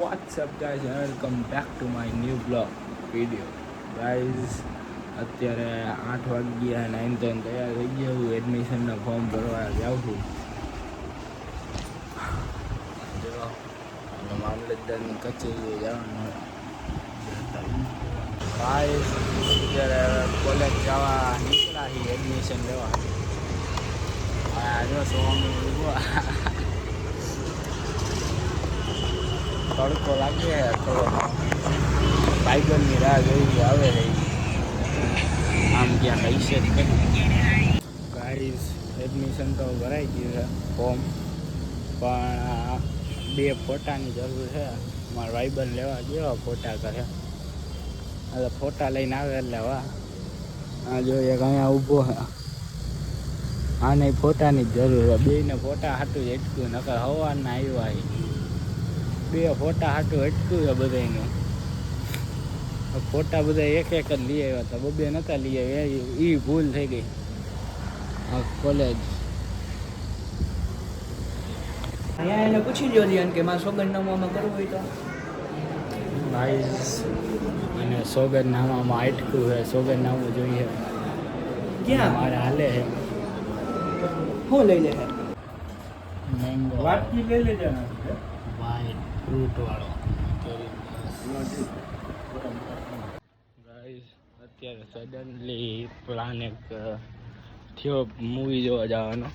What's up guys welcome back to my new blog video guys અત્યારે આઠ વાગ્યા nine ten તૈયાર થઈ ગયા હું એડમિશનના ફોર્મ ભરવા જાઉં છું. જો, અને મામલતદારની કચેરીએ જવાનું ગાઈઝ અત્યારે કોલેજ જવા નીકળ્યા છીએ. એડમિશન લેવા. આ જો સ્વામી ઊભા. તડકો લાગે, તો ટાઈગરની રાહ જોઈ આવે આમ ક્યાં હૈશે જ ગાઈઝ એડમિશન તો ભરાઈ ગયું છે ફોર્મ પણ બે ફોટાની જરૂર છે. મારા ભાઈબંધ લેવા ગયો, ફોટા કરે. એટલે ફોટા લઈને આવે એટલે વાહ આ જોઈએ અહીંયા ઊભો છે. આને ફોટાની જ જરૂર છે. બેને ફોટા હાટું જ એટલું નકર હવાના આવ્યા બે ફોટા હાટું અટક્યું છે બધાનું ફોટા બધા એક એક જ લઈ આવ્યા હતા. બબે નતા લઈ આવ્યા. એ ભૂલ થઈ ગઈ. આ કોલેજ અહીંયા એને પૂછી જો લિયન કે મારે સોગંદનામામાં કરવું હોય તો. ભાઈ અને સોગંદનામામાં અટક્યું છે. સોગંદનામું જોઈએ. ક્યાં? મારે હાલે છે. હું લઈ લે મેંગો. વાટકી લઈ લેજે ને ફ્રૂટ વાળો અત્યારે સડનલી પ્લાન એક થયો મૂવી જોવા જવાનો.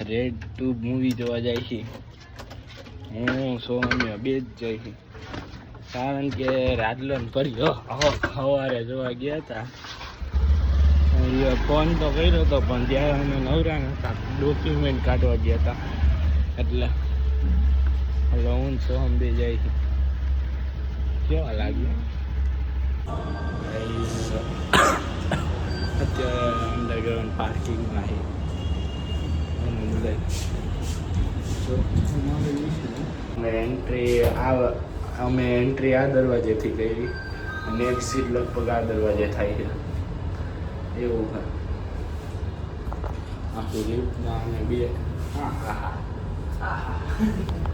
રેડ ટુ મૂવી જોવા જાય છે. હું, સોમ્ય બે જ જાય છે. કારણ કે રાજલન ભર્યો સવારે જોવા ગયા હતા ફોન તો કર્યો હતો પણ ત્યારે અમે નવરા નતા ડોક્યુમેન્ટ કાઢવા ગયા હતા એટલે હું સોહમ બે જાય છે. કેવા લાગ્યું અત્યારે અંડરગ્રાઉન્ડ પાર્કિંગમાં અમે એન્ટ્રી આ અમે એન્ટ્રી આ દરવાજેથી કરી અને એક્ઝિટ લગભગ આ દરવાજે થાય છે. એવું હા આખું લિફ્ટમાં અમે બે હા હા હા.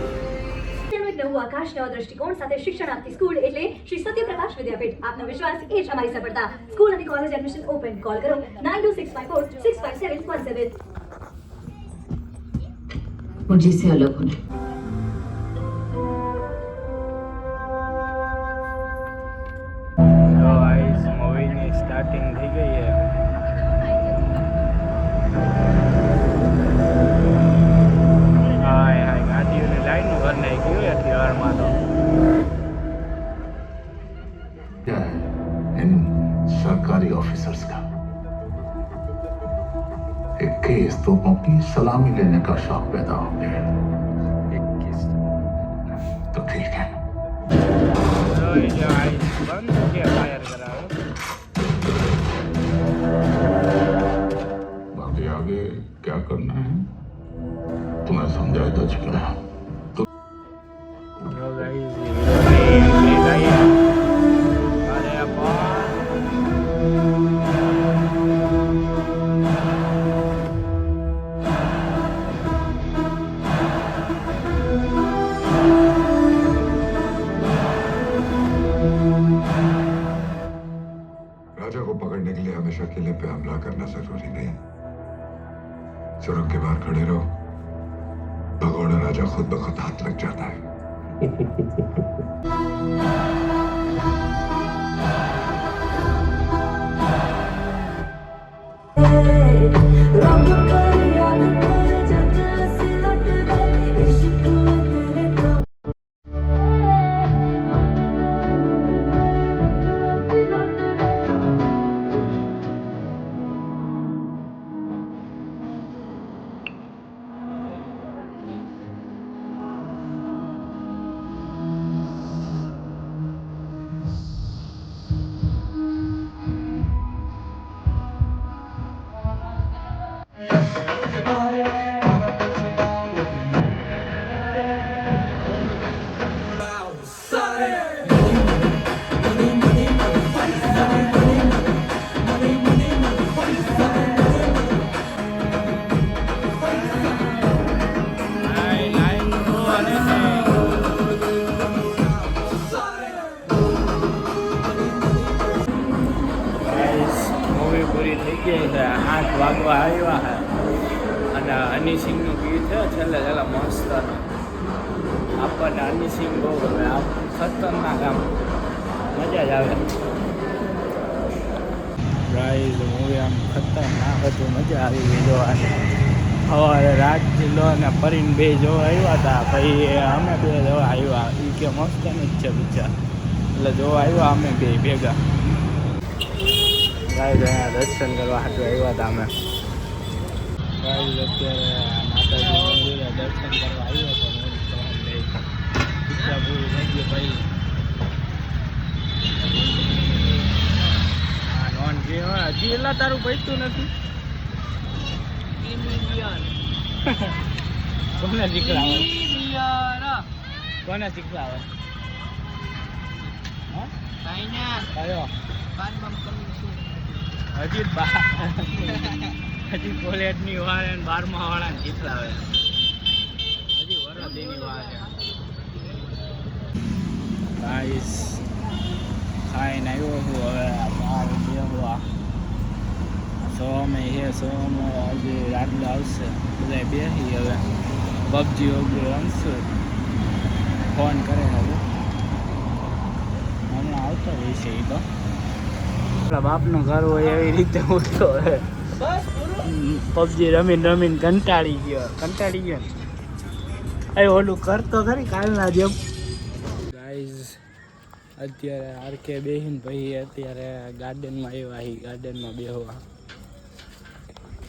છે બે જણાની ટિકિટ લઈ લીધી સ્ક્રીન પર હા જો આ ખાઈ રહી તેનું એક નવું આકાશ નવા દ્રષ્ટિકોણ સાથે શિક્ષણ આપતી સ્કૂલ એટલે શ્રી સત્યપ્રકાશ વિદ્યાપીઠ આપનો વિશ્વાસ એ જ અમારી સફળતા સ્કૂલ અને કોલેજ એડમિશન ઓપન કોલ કરો nine two six five four six five seven one seven मुझे से अलग होना आया माधव क्या है? इन सरकारी ऑफिसर्स का। इक्कीस तोपों की सलामी लेने का शौक पैदा हो गया इक्कीस तो।, तो। ठीक है। लिए हमेशा किले पे हमला करना ज़रूरी नहीं। सुरंग के बाहर खड़े रहो। भगोड़ा राजा खुद ब खुद हाथ लग जाता है। અને હની સિંહનું ગીત છે છેલ્લે છેલ્લે મસ્ત આપણને હની સિંગ બહુ ગમે. આ ખતરનાક આમ મજા જ આવે. પ્રાઇઝ મૂવી આમ ખતરનાક હતું. મજા આવી ગઈ જોવાની. સવારે રાત જિલ્લો અને પરીન બે જોવા આવ્યા હતા પછી અમે બે જોવા આવ્યા. એ કે મસ્ત જ છે પિક્ચર એટલે જોવા આવ્યા અમે બે ભેગા. ગાય દર્શન કરવા હાટું આવ્યા હતા અમે. અત્યારે માતાજી મંદિરે દર્શન કરવા આવ્યો હતા હું ને ઈચ્છા પૂરી થઈ ગઈ પછી હા નોન જે હોય હજી એટલા તારું પૈતું નથી? કોને શીખડાવે? કોને શીખડાવે? હજી બા હજી કોલેજની વાર અને બારમા વાળાને જીતલાવે હજી વરદીની વાર છે. ગાઈસ ખાઈને આવ્યો છું હવે બહાર બેહવા. સોમે હે સોમ આજે રાતલે આવશે. બધા બેસી હવે. પબજી વબજી રમશું. ફોન કરે હવે. હમણાં આવતો રહેશે એ તો. બાપનું ઘર હોય એવી રીતે ઉઠતો હે પબજી રમીને રમીને કંટાળી ગયો કંટાળી ગયો. ને એ ઓલું કરતો ખરી કાલના જેમ. ગાઈઝ અત્યારે આરકે બેહીન પછી અત્યારે ગાર્ડનમાં આવ્યા હી ગાર્ડનમાં બેહવા.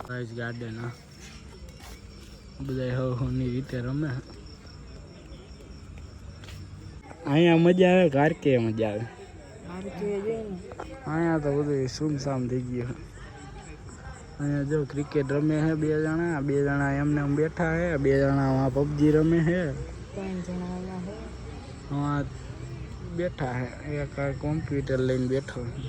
ગાઈઝ ગાર્ડન હા. બધા હવ હોની રીતે રમે. અહીંયા મજા આવે ગારકે મજા આવે? અહીંયા તો બધું સુમસામ થઈ ગયું. અહીંયા જો ક્રિકેટ રમે છે બે જણા બે જણા એમને એમ બેઠા છે બે જણા વहाँ પબજી રમે છે વहाँ બેઠા છે એક આ કોમ્પ્યુટર લઈને બેઠો છે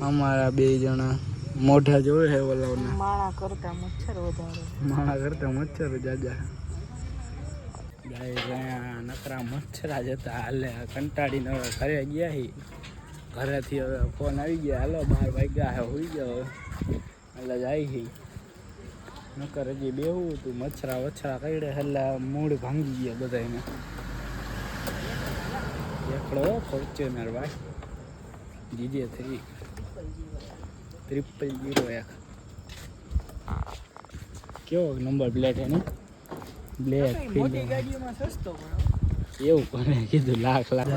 અમારા બે જણા મોઢા જોવે છે ઓલાઓના. માળા કરતા મચ્છર વધારે. માણા કરતા મચ્છર જાજા ગાય અહીંયા નકરા મચ્છરા જતા હાલે કંટાળીને હવે ઘરે ગયા હી. ઘરેથી હવે ફોન આવી ગયા. હાલો બાર વાગ્યા હે હોઈ ગયો હવે એટલે જાય હી. નકર હજી બેવું હતું મચ્છરા વચ્છરા કરડે એટલે મૂળ ભાંગી ગયા બધાને એકડો ફોર્ચ્યુનર ભાઈ જીજે થઈ. ત્રિપલ જીરો એક. કેવો નંબર પ્લેટ એની? બ્લેક એવું કોને કીધું લાખ લાખ.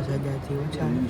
ઓછા.